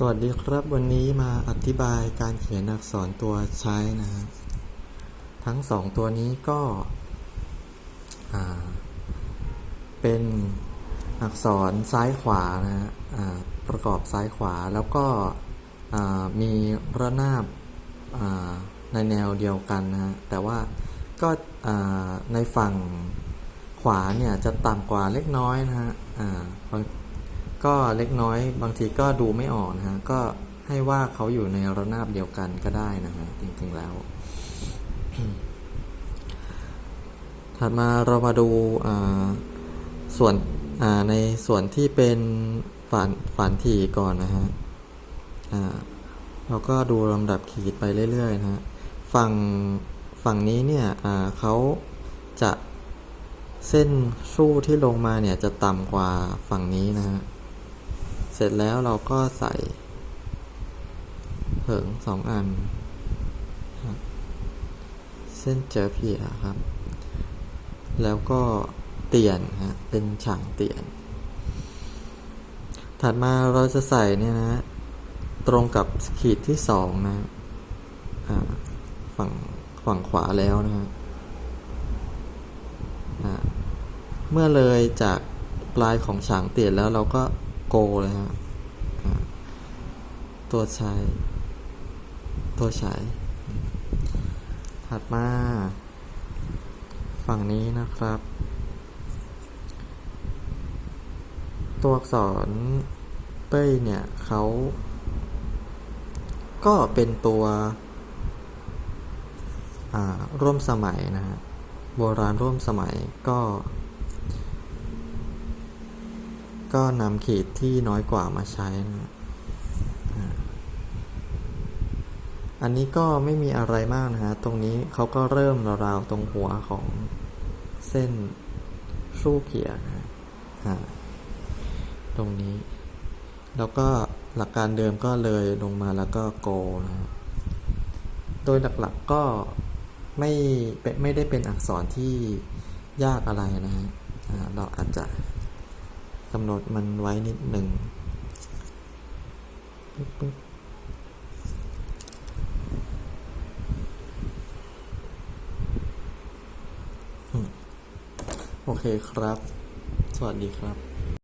สวัสดีครับวันนี้มาอธิบายการเขียนอักษรตัวใช้นะฮะทั้งสองตัวนี้ก็เป็นอักษรซ้ายขวานะฮะประกอบซ้ายขวาแล้วก็มีระนาบในแนวเดียวกันนะฮะแต่ว่าก็ในฝั่งขวาเนี่ยจะต่ำกว่าเล็กน้อยนะฮะ ก็เล็กน้อยบางทีก็ดูไม่ออกนะฮะก็ให้ว่าเขาอยู่ในระนาบเดียวกันก็ได้นะฮะจริงๆแล้ว ถัดมาเรามาดูอ่าส่วนอ่าในส่วนที่เป็นฝานฝานถี่ก่อนนะฮะอ่าเราก็ดูลำดับขีดไปเรื่อยๆนะฮะฝั่งฝั่งนี้เนี่ยอ่าเขาจะเส้นสู้ที่ลงมาเนี่ยจะต่ำกว่าฝั่งนี้นะฮะ เสร็จแล้วเราก็ใส่เผิงสองอัน เส้นเจอเพียครับ แล้วก็เตียนฮะเป็นฉางเตียน ถัดมาเราจะใส่เนี่ยนะ ตรงกับขีดที่สองนะฝั่งฝั่งขวาแล้วนะฮะเมื่อเลยจากปลายของฉางเตียนแล้วเราก็ โกเลยฮะตัวใช้ตัวใช้ถัดมา ฝั่งนี้นะครับ ตัวอักษรเป้ยเนี่ยเขาก็เป็นตัวอ่าร่วมสมัยนะฮะโบราณร่วมสมัยก็ ก็นำเขีดที่น้อยกว่ามาใช้นะอันนี้ก็ไม่มีอะไรมากนะฮะ ตรงนี้เขาก็เริ่มราวๆตรงหัวของเส้นสู้เขียนะฮะตรงนี้ แล้วก็หลักการเดิมก็เลยลงมาแล้วก็โกนะฮะโดยหลักๆก็ไม่เป็นไม่ได้เป็นอักษรที่ยากอะไรนะฮะเราอาจจะ กำหนดมันไว้นิดหนึ่งปึ๊บปึ๊บโอเคครับ สวัสดีครับ